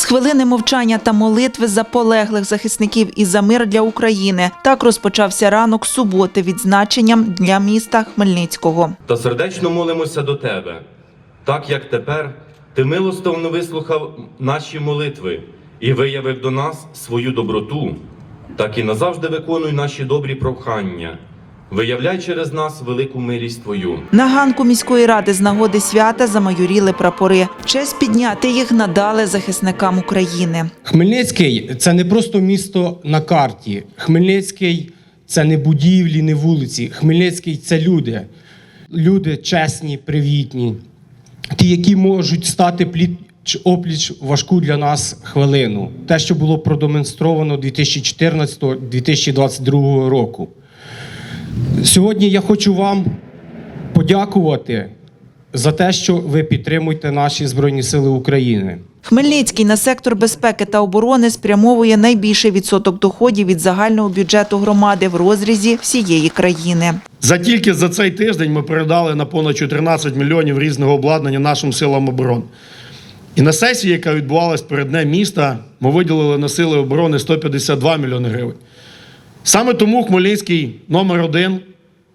З хвилини мовчання та молитви за полеглих захисників і за мир для України. Так розпочався ранок суботи відзначенням для міста Хмельницького. та сердечно молимося до Тебе, так як тепер Ти милостивно вислухав наші молитви і виявив до нас свою доброту, так і назавжди виконуй наші добрі прохання. Виявляй через нас велику милість Твою. На ганку міської ради з нагоди свята замайоріли прапори. Честь підняти їх надали захисникам України. Хмельницький це не просто місто на карті. Хмельницький це не будівлі, не вулиці. Хмельницький це люди. Люди чесні, привітні, ті, які можуть стати пліч опліч важку для нас хвилину. Те, що було продемонстровано 2014-2022 року. Сьогодні я хочу вам подякувати за те, що ви підтримуєте наші Збройні Сили України. Хмельницький на сектор безпеки та оборони спрямовує найбільший відсоток доходів від загального бюджету громади в розрізі всієї країни. За тільки за цей тиждень ми передали на понад 14 мільйонів різного обладнання нашим силам оборони. І на сесії, яка відбувалась перед днем міста, ми виділили на сили оборони 152 мільйони гривень. Саме тому Хмельницький номер один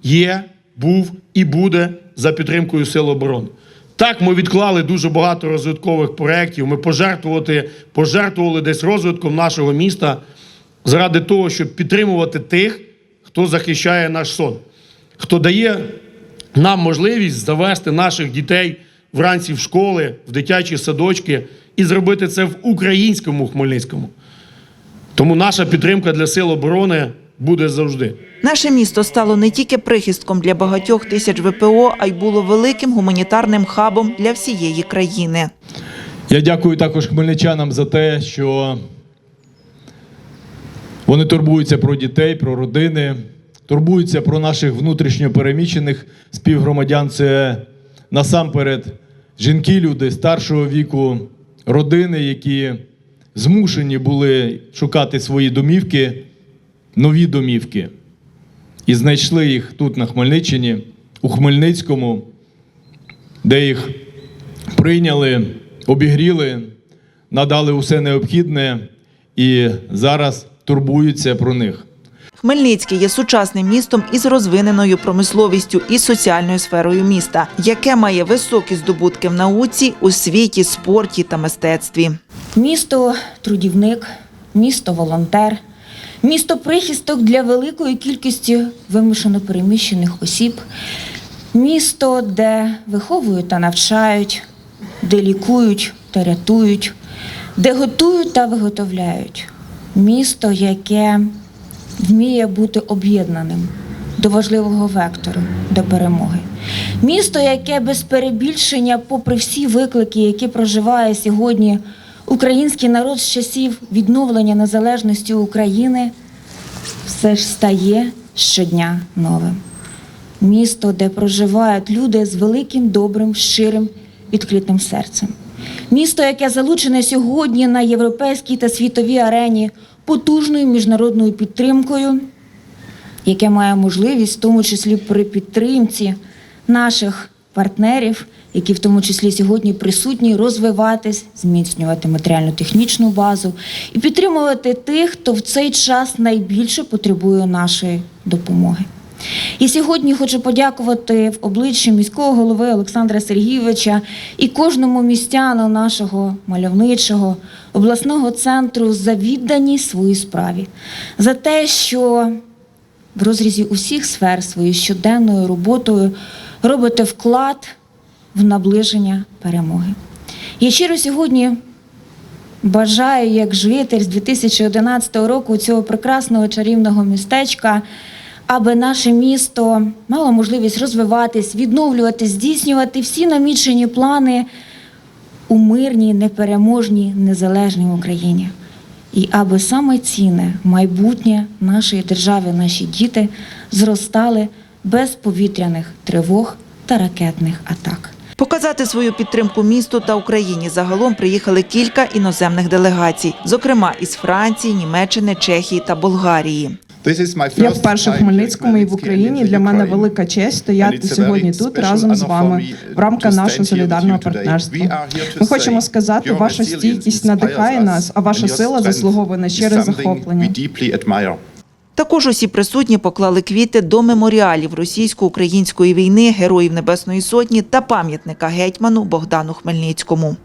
є, був і буде за підтримкою Сил оборони. Так, ми відклали дуже багато розвиткових проєктів. Ми пожертвувати, пожертвували десь розвитком нашого міста заради того, щоб підтримувати тих, хто захищає наш сон, хто дає нам можливість завести наших дітей вранці в школи, в дитячі садочки і зробити це в українському Хмельницькому. Тому наша підтримка для сил оборони буде завжди. Наше місто стало не тільки прихистком для багатьох тисяч ВПО, а й було великим гуманітарним хабом для всієї країни. Я дякую також хмельничанам за те, що вони турбуються про дітей, про родини, турбуються про наших внутрішньо переміщених співгромадян. Це насамперед жінки, люди старшого віку, родини, які змушені були шукати свої домівки, нові домівки. І знайшли їх тут, на Хмельниччині, у Хмельницькому, де їх прийняли, обігріли, надали усе необхідне і зараз турбуються про них. Хмельницький є сучасним містом із розвиненою промисловістю і соціальною сферою міста, яке має високі здобутки в науці, освіті, спорті та мистецтві. Місто трудівник, місто волонтер, місто прихисток для великої кількості вимушено переміщених осіб, місто, де виховують та навчають, де лікують та рятують, де готують та виготовляють. Місто, яке вміє бути об'єднаним до важливого вектору, до перемоги. Місто, яке без перебільшення, попри всі виклики, які проживає сьогодні український народ з часів відновлення незалежності України, все ж стає щодня новим. Місто, де проживають люди з великим, добрим, щирим, відкритим серцем. Місто, яке залучене сьогодні на європейській та світовій арені потужною міжнародною підтримкою, яке має можливість, в тому числі при підтримці наших партнерів, які в тому числі сьогодні присутні, розвиватись, зміцнювати матеріально-технічну базу і підтримувати тих, хто в цей час найбільше потребує нашої допомоги. І сьогодні хочу подякувати в обличчі міського голови Олександра Сергійовича і кожному містяну нашого мальовничого обласного центру за відданість своїй справі, за те, що в розрізі усіх сфер своєю щоденною роботою робите вклад в наближення перемоги. Я щиро сьогодні бажаю, як житель з 2011 року цього прекрасного чарівного містечка, аби наше місто мало можливість розвиватись, відновлювати, здійснювати всі намічені плани у мирній, непереможній, незалежній Україні. І аби саме цінне майбутнє нашої держави, наші діти зростали без повітряних тривог та ракетних атак. Показати свою підтримку місту та Україні загалом приїхали кілька іноземних делегацій, зокрема із Франції, Німеччини, Чехії та Болгарії. Я вперше в Хмельницькому і в Україні. Для мене велика честь стояти сьогодні тут разом з вами в рамках нашого солідарного партнерства. Ми хочемо сказати, ваша стійкість надихає нас, а ваша сила заслуговує на щире захоплення. Також усі присутні поклали квіти до меморіалів російсько-української війни, героїв Небесної Сотні та пам'ятника гетьману Богдану Хмельницькому.